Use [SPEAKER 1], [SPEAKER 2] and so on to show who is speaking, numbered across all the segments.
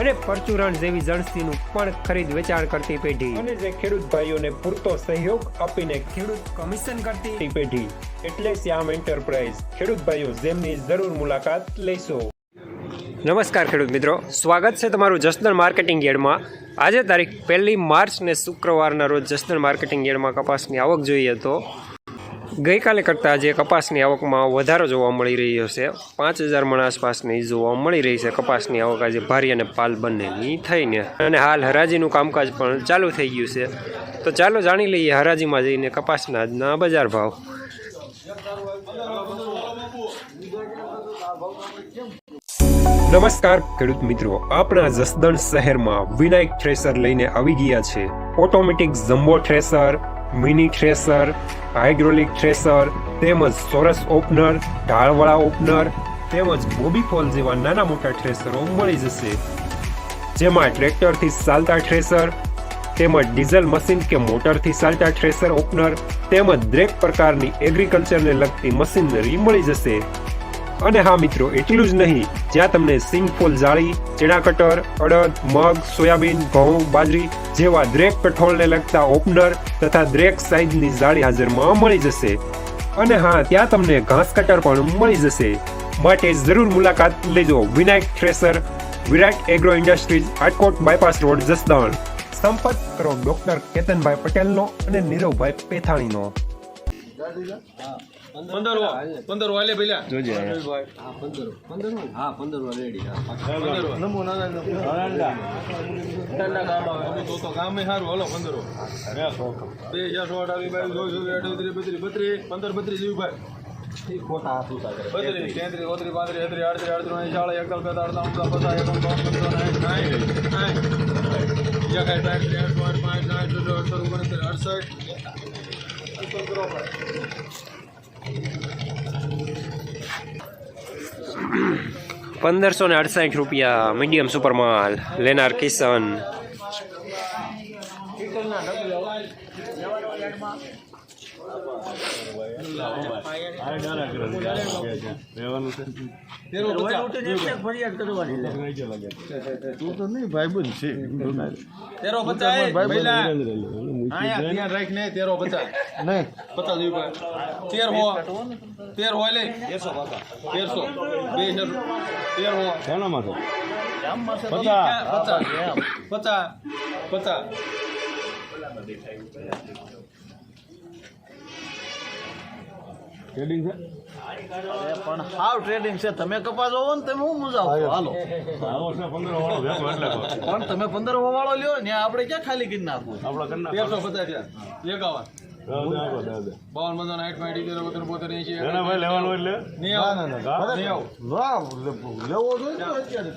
[SPEAKER 1] અને પરચુરણ જેવી જણસીનું પણ ખરીદ વેચાણ કરતી પેઢી. અને જે ખેડૂત ભાઈઓને પૂરતો સહયોગ આપીને ખેડૂત કમિશન કરતી પેઢી. એટલે શ્યામ એન્ટરપ્રાઇઝ. ખેડૂત ભાઈઓ જેમની જરૂર મુલાકાત લેશો. નમસ્કાર ખેડૂત મિત્રો. સ્વાગત છે તમારું જસદણ માર્કેટિંગ યાર્ડમાં. આજે તારીખ પહેલી માર્ચ ને શુક્રવારના રોજ જસદણ માર્કેટિંગ યાર્ડમાં કપાસની આવક જોઈએ તો ગઈકાલે કરતાં આજે કપાસની આવકમાં વધારો જોવા મળી રહ્યો છે. પાંચ હજાર મણ આસપાસની જોવા મળી રહી છે. કપાસની આવક આજે ભારી અને પાલ બંનેની થઈને. અને હાલ હરાજીનું કામકાજ પણ ચાલુ થઈ ગયું છે. તો ચાલો જાણી લઈએ હરાજીમાં જઈને કપાસના આજના બજાર ભાવ. નમસ્કાર, ખેડૂત મિત્રો. આપણા જસદણ શહેરમાં વિનાયક થ્રેસર લઈને આવી ગયા છે. Automatic jumbo thresher mini thresher, hydraulic thresher, તેમજ સોરસ ઓપનર, ઢાળવાળા ઓપનર, તેમજ બોબી ફોલ જેવા નાના મોટા થ્રેસરો મળી જશે. જેમાં ટ્રેક્ટરથી ચાલતા થ્રેસર, તેમજ ડીઝલ મશીન કે મોટરથી ચાલતા થ્રેસર ઓપનર, તેમજ દરેક પ્રકારની એગ્રીકલ્ચરને લગતી મશીનરી મળી જશે. અને હા મિત્રો, એટલું જ નહીં, જ્યાં તમને સિંગફોલ જાળી, ચણા કટર, અડદ, મગ, સોયાબીન, ઘઉં, બાજરી જેવા દરેક કઠોળને લગતા ઓપનર તથા દરેક સાઇઝની જાળી હાજરમાં મળી જશે. અને હા, ત્યાં તમને ઘાસ કટર પણ મળી જશે. માટે જરૂર મુલાકાત લેજો Vinayak thresher, Virat agro industries Rajkot bypass road, Jasdan. સંપર્ક કરો ડોક્ટર કેતનભાઈ પટેલનો અને નીરવભાઈ પેથાણીનો.
[SPEAKER 2] પંદર પંદર વાલે પેલા
[SPEAKER 3] જોજે
[SPEAKER 4] હા પંદર રેડી હા
[SPEAKER 2] પંદર વા નમો નાના તો તો ગામે સારું હલો પંદર બે હજાર સો અઢાવી બાવીસ ચોવીસ ચોવીસ અઠાવીસ બત્રીસ બત્રીસ પંદર બત્રીસ જેવું ભાઈ
[SPEAKER 4] ખોટા હાથ ઉતા
[SPEAKER 2] બત્રીસ તેત્રીસ ચોત્રીસ પાંત્રીસ છત્રીસ આડત્રીસ આડત્રીસ શાળા એકલ બેતાળ ત્રણ પચાસ એકમ ત્રણ પંદર સાઠ સાઠ પાંચ પાંચ અડસઠ ઓગણસિત્તેર અડસઠ ઉપર કરો ભાઈ
[SPEAKER 1] પંદરસો ને અડસાઠ રૂપિયા મીડિયમ સુપર માલ લેનાર કિશન.
[SPEAKER 2] તેરો પચાસ
[SPEAKER 4] ફરિયાદ કરવાની
[SPEAKER 3] તું તો નહીં ભાઈબંધ છે
[SPEAKER 2] તેરો પચાસ રાખીને તેરો પચાસ
[SPEAKER 3] નહીં.
[SPEAKER 2] પચાસ તેર હો. તેર હોય લે. તેરસો તેરસો. બે હજાર. તેર હો.
[SPEAKER 3] છે?
[SPEAKER 2] પચાસ પચાસ પચાસ
[SPEAKER 3] ટ્રેડિંગ છે?
[SPEAKER 4] પણ હાવ ટ્રેડિંગ છે. તમે કપાસ હોવો ને તમે હું મજા આવશો હાલો. પણ તમે પંદર વાળો લ્યો ને આપણે ક્યાં ખાલી કરી નાખવું?
[SPEAKER 3] આપણે
[SPEAKER 2] તેરસો પચાસ થયા એકાવન
[SPEAKER 3] દે આપો, દે, દે.
[SPEAKER 2] બાવન પંચાવન સાઠ પાંઠ ઇઠ્યોતેર બોતેર બોતેર
[SPEAKER 3] ના, ના, ભાઈ લેવાનું એટલે?
[SPEAKER 2] નહીં આવો. નહીં આવો.
[SPEAKER 3] લેવો જોઈએ ને અત્યારે.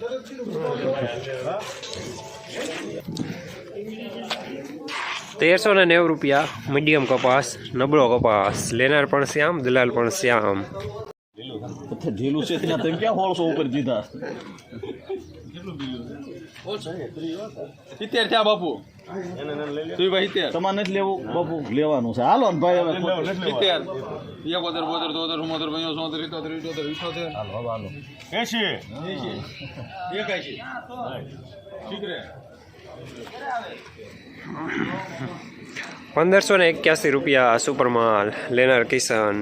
[SPEAKER 1] તેરસો ને નેવું રૂપિયા મીડિયમ કપાસ નબળો કપાસ લેનાર પણ શ્યામ દલાલ પણ શ્યામ.
[SPEAKER 4] ઢીલું છે ત્યાં તમે ક્યાં હોળસો ઉપર દીધા
[SPEAKER 2] સિત્તેર થયા બાપુ.
[SPEAKER 3] એને એને લઈ લે
[SPEAKER 2] તું ભાઈ
[SPEAKER 4] તમારે નથી લેવું? બાપુ લેવાનું છે. હાલો ને ભાઈ હવે
[SPEAKER 3] લેવો, નથી લેવો.
[SPEAKER 2] સિત્તેર એકોતેર બોતેર તોતેર ચુમ્મોતેર પંચોતેર સોતેર ઇઠોતેર ઇઠોતેર ઇઠોતેર
[SPEAKER 4] હાલો હાલો.
[SPEAKER 3] એંશી.
[SPEAKER 2] એંશી. એકાશી. ઠીક રે
[SPEAKER 1] પંદરસો ને એક્યાસી રૂપિયા સુપર માલ લેનાર કિશન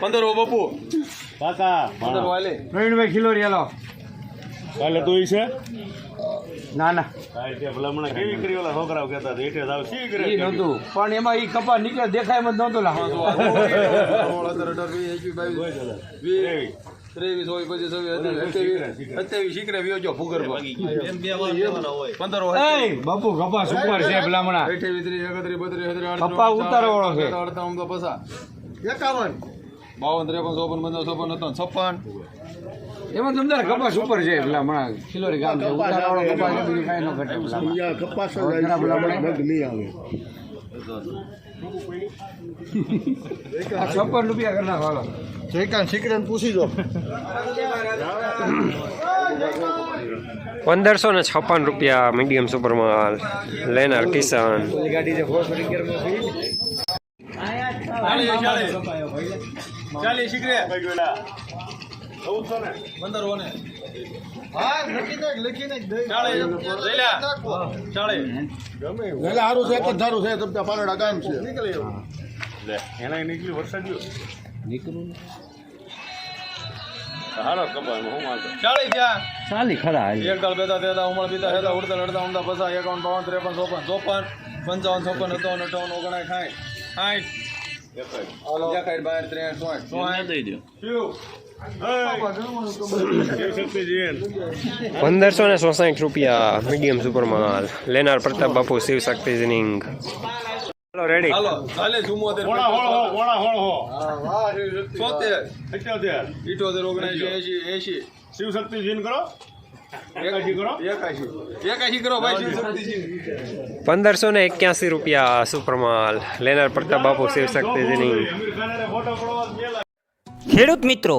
[SPEAKER 2] પંદર બાપુ.
[SPEAKER 3] કાકા
[SPEAKER 2] પંદર વાલે
[SPEAKER 3] પ્રવીણભાઈ ખિલોરી હાલો. કાલે તું છે?
[SPEAKER 2] ના ના
[SPEAKER 3] ભલામણા કેવી કરી ઓલા છોકરાઓ કહેતા હતા એટલે જાવ શી કરે
[SPEAKER 2] ઈ નહોતું પણ એમાં ઈ કપા નીકળે દેખાય એમ જ નહોતું લા
[SPEAKER 3] ત્રેવીસ.
[SPEAKER 2] હોય પચીસ સત્યાવીસ સત્યાવીસ શીખરે
[SPEAKER 4] એમ બે વાર
[SPEAKER 2] પંદર હોય
[SPEAKER 5] બાપુ કપાસ ઉપર છે ભલામણા
[SPEAKER 2] અઠ્યાવીસ ત્રીસ એકત્રીસ બત્રીસ
[SPEAKER 5] કપા ઉતારવાળો છે.
[SPEAKER 2] પસાર
[SPEAKER 4] એકાવન
[SPEAKER 2] બાવન ત્રેપન ચોપન પંદર ચોપન હતો છપ્પન.
[SPEAKER 5] એમાં તમને કપાસ ઉપર છે ભલામણા ખિલોરી ગામ છે. ઉતારવાળો કપાસ બીજું કાંઈ ન ઘટે
[SPEAKER 3] કપાસ
[SPEAKER 5] ઘણા ભલામણા.
[SPEAKER 3] નહીં આવે.
[SPEAKER 5] છપ્પન રૂપિયા કરી નાખો
[SPEAKER 4] જયકાંત શીકરે પૂછી દો
[SPEAKER 6] પંદરસો ને છપ્પન રૂપિયા મીડિયમ સુપરમાલ લેનાર કિસાન.
[SPEAKER 2] ચાલીસ ચાલીસ. ચાલીસ શીખરે. પંદર હોને
[SPEAKER 4] હા લખી નાખ લખી નાખ દઈ.
[SPEAKER 2] ચાલીસ લઈ લે ચાલીસ
[SPEAKER 4] એટલે હારું છે એક જ ધારું છે? તમને પારડા કાયમ છે.
[SPEAKER 3] લે. એના નીકળી વરસાદ હારો કપાસ હું માનતો
[SPEAKER 2] ચાલીસ ત્યાં
[SPEAKER 5] ચાલી ખરા
[SPEAKER 2] એક દળ બેતા તેતા ઉમળ પીતા હેતા ઉડતા લડતા ઉમદા પસા એકાવન બાવન ત્રેપન ચોપન ચોપન પંચાવન છપ્પન અઠાવન અઠાવન ઓગણાય સાઠ. સાઠ.
[SPEAKER 6] પંદરસો ને સોસાઠ રૂપિયા મીડિયમ સુપરમાલ લેનાર પ્રતાપ બાપુ શિવ શક્તિ જનિંગ હાલો રેડી
[SPEAKER 2] હાલો ચાલે ચુમ્મોતેર
[SPEAKER 3] હોળા હોળ હોળા હોળ હો અઠ્યોતેર
[SPEAKER 2] ઇઠોતેર ઓગણસી એસી એસી
[SPEAKER 3] શિવશક્તિજીન કરો એકાશી કરો
[SPEAKER 2] એકાશી એકાશી. કરો ભાઈ. શિવશક્તિજી
[SPEAKER 6] પંદરસો ને એક્યાસી રૂપિયા સુપરમાલ. લેનાર પ્રતાપ બાપુ શિવ શક્તિ જનિંગ
[SPEAKER 3] અમીર ખાને ફોટો પડવા મેલા.
[SPEAKER 7] ખેડૂત મિત્રો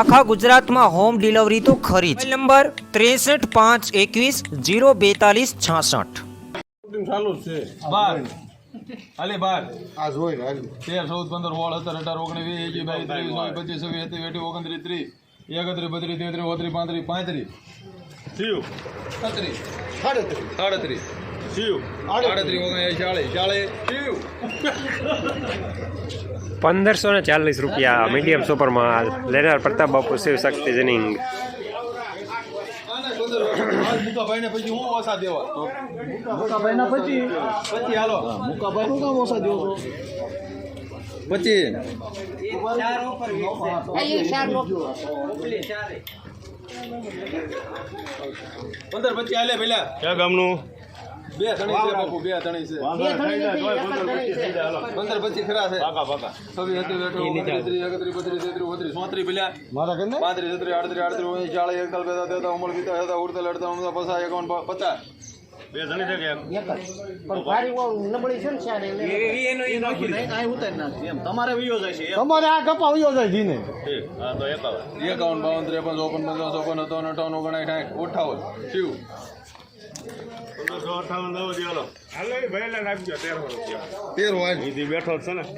[SPEAKER 7] આખા ગુજરાતમાં હોમ ડિલિવરી તો ખરી જ. નંબર ત્રેસઠ પાંચ એકવીસ જીરો બેતાલીસ છાસઠ.
[SPEAKER 4] ચાલુ છે.
[SPEAKER 2] બાર. અલે બાર.
[SPEAKER 4] આ જોઈ
[SPEAKER 2] તેર ચૌદ પંદર સોળ સત્તર અઢાર ઓગણીસ વીસ એકવીસ બાવીસ ત્રેવીસ ચોવીસ પચીસ છવ્વીસ સત્યાવીસ અઠ્યાવીસ ઓગણત્રીસ ત્રીસ એકત્રીસ બત્રીસ તેત્રીસ ઓત્રીસ પાંત્રીસ
[SPEAKER 4] સાડત્રીસ.
[SPEAKER 2] સાડત્રીસ.
[SPEAKER 6] પંદરસો ને ચાલીસ રૂપિયા મીડિયમ સુપરમાલ. લેનાર પ્રતાપ બાપુ શિવ શક્તિ જનિંગ.
[SPEAKER 2] મુકાભાઈ પછી હું ઓછા દેવા
[SPEAKER 4] મુકાભાઈ પછી
[SPEAKER 2] પછી હાલો
[SPEAKER 4] મુકાભાઈ નું કામ ઓછા દેવો છો
[SPEAKER 2] પછી પંદર પછી હાલે પેલા
[SPEAKER 3] ક્યાં ગામનું?
[SPEAKER 2] બે ધણી છે બાપુ બે ધણી છે.
[SPEAKER 3] પંદર
[SPEAKER 2] પછી ખરા છે.
[SPEAKER 3] પાકા પાકા.
[SPEAKER 2] છવ્વીસ સત્યાવીસ અઠાવીસ ત્રીસ એકત્રીસ બત્રીસ તેત્રીસ ઓત્રીસ ચોત્રીસ પેલા? પાંત્રીસ છત્રીસ આડત્રીસ આડત્રીસ ઓગણીસ ચાળીસ એકતાલ બેતા તેતા ઉમળ પિતા હતા ઉડતા લડતા ઉમદા પચાસ એકાવન પચાસ.
[SPEAKER 3] બે છે કે
[SPEAKER 4] છે
[SPEAKER 2] અઠાવન શિવ.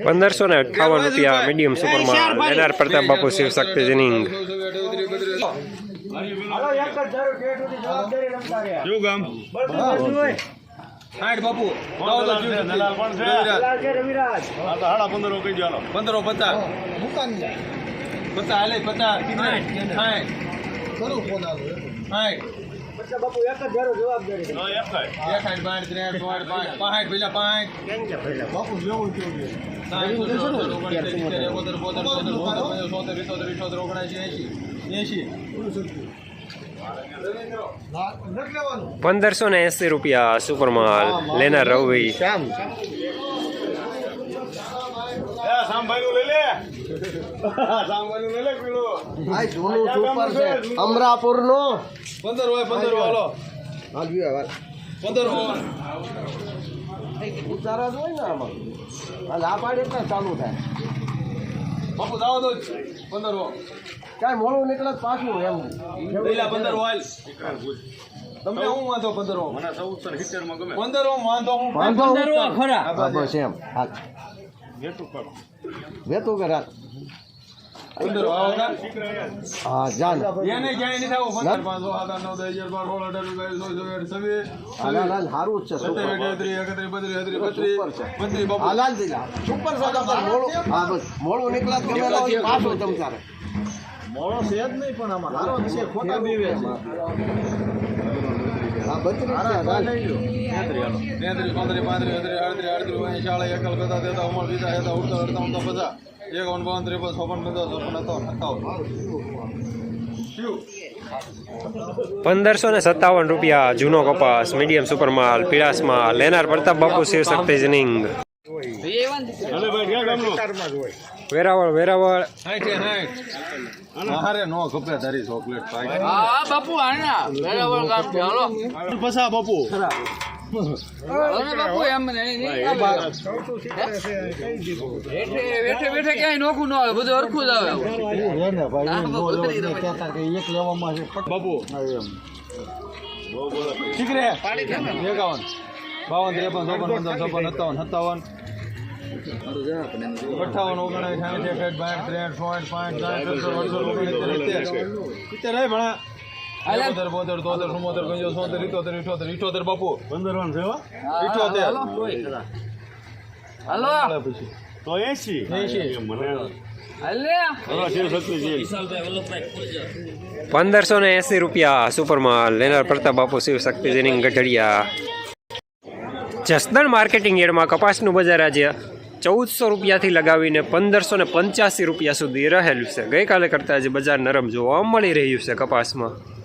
[SPEAKER 3] પંદરસો ને
[SPEAKER 6] અઠાવન રૂપિયા મીડિયમ સુપરમાલ લેનાર પ્રતાપ બાપુ શિવ શક્તિ જનિંગ
[SPEAKER 3] શું ગામ
[SPEAKER 2] સાઠ પચાસ
[SPEAKER 3] એક.
[SPEAKER 2] એકાઠ બાર ત્રેસઠ પાંચ પેલા
[SPEAKER 4] બાપુ જેવું કેવું છે?
[SPEAKER 2] એકોતેર બોતેર સોતેર એંસી એંસી
[SPEAKER 6] પંદરસો ને એંસી રૂપિયા સુપરમાલ લેનાર રવિ.
[SPEAKER 4] શ્યામ.
[SPEAKER 3] એ સાંભાઈ નું લઈ લે. સાંભાઈ નું લઈ લે પેલું
[SPEAKER 4] આ જૂનું સુપર છે. અમરાપુર નો
[SPEAKER 2] પંદર હોય પંદર હોય હાલો.
[SPEAKER 4] હાલ
[SPEAKER 2] પંદર હોય.
[SPEAKER 4] ઉતારા જ હોય ને આમાં. હાલ આ પાડે એટલે ચાલુ થાય.
[SPEAKER 2] બાપુ જાઓ તો. પંદર હોય.
[SPEAKER 8] કાંઈ મોડું નીકળે પાછું એમ.
[SPEAKER 2] પંદર વાલ તમને હું વાંધો પંદર
[SPEAKER 3] મને ચૌદસો સિત્તેરમાં ગમે.
[SPEAKER 2] પંદર વાંધો હું
[SPEAKER 8] વાંધો
[SPEAKER 2] ખરા.
[SPEAKER 8] બસ એમ. હા વેતું
[SPEAKER 2] કરે. આવો કા
[SPEAKER 8] હા જાન.
[SPEAKER 2] એને ક્યાંય નહીં થાવું પંદર પાંચ છ સાત આઠ નવ દસ અગિયાર બાર સોળ અઢાર ઓગણીસ વીસ એકવીસ છવ્વીસ
[SPEAKER 8] હાલાલ હાલ સારું છે
[SPEAKER 2] સત્તર
[SPEAKER 8] સુપર.
[SPEAKER 2] અઠ્યાત્રીસ એકત્રીસ બત્રીસ અત્રીસ બત્રીસ. બત્રીસ બાપુ
[SPEAKER 8] હાલાલ જા સુપર તાર મોડું. હા બસ. મોડું નીકળે તો ગમે તો વળી પાછું તમ તારે
[SPEAKER 4] મોડો છે જ નહીં પણ આમાં હારો છે ખોટા બીવે છે.
[SPEAKER 8] હા બત્રીસ.
[SPEAKER 2] તેત્રીસ પાંત્રીસ પાંત્રીસ અત્રીસ આડત્રીસ આડત્રીસ ઓગણીસ ચાળીસ એકલ કદા તેતા અમર બીજા હેતા ઉડતા અડતા ઊંધા પચાસ. એકાવન બાવન ત્રેપન ચોપન પચાસ ચોપન સત્તાવન
[SPEAKER 6] પંદરસો ને સત્તાવન રૂપિયા જૂનો કપાસ મીડિયમ સુપર માલ પીળાસ માલ લેનાર પ્રતાપ બાપુ શિવ શક્તિ જનિંગ વેરાવળ વેરાવળ.
[SPEAKER 2] મારે નો ખપે તારી ચોકલેટ
[SPEAKER 5] બાપુ હાલો.
[SPEAKER 3] પસા બાપુ.
[SPEAKER 5] બાપુ એમ બેઠે બેઠે ક્યાંય નોખું ન આવે બધું હરખું જ આવે. દો.
[SPEAKER 2] બાપુ શીખરે એકાવન. બાવન ત્રેપન ચોપન પંદર છપ્પન સત્તાવન સત્તાવન. અઠાવન ઓગણસાઠ સાઠ બાસઠ ત્રેસઠ પાંચ સાઠ સત્તર અડસઠ ઓગણીસ સિત્તેર. ભણા. એકોતેર બોતેર તોતેર ચુમ્મોતેર પંચોતેર સોતેર ઇઠોતેર ઇઠોતેર ઇઠોતેર બાપુ.
[SPEAKER 3] પંદર વાન છે
[SPEAKER 2] ઇઠોતેર.
[SPEAKER 5] હાલો.
[SPEAKER 2] પછી.
[SPEAKER 3] તો એસી
[SPEAKER 6] પંદરસો ને એસી રૂપિયા સુપર માલ લેનાર પ્રતાપ બાપુ શિવ શક્તિ જનિંગ ગઢડિયા. જસદણ માર્કેટિંગ યાર્ડમાં કપાસનું બજાર આજે ચૌદસો રૂપિયાથી લગાવીને પંદરસો ને પંચ્યાસી રૂપિયા સુધી રહેલું છે. ગઈકાલે કરતાં આજે બજાર નરમ જોવા મળી રહ્યું છે કપાસમાં.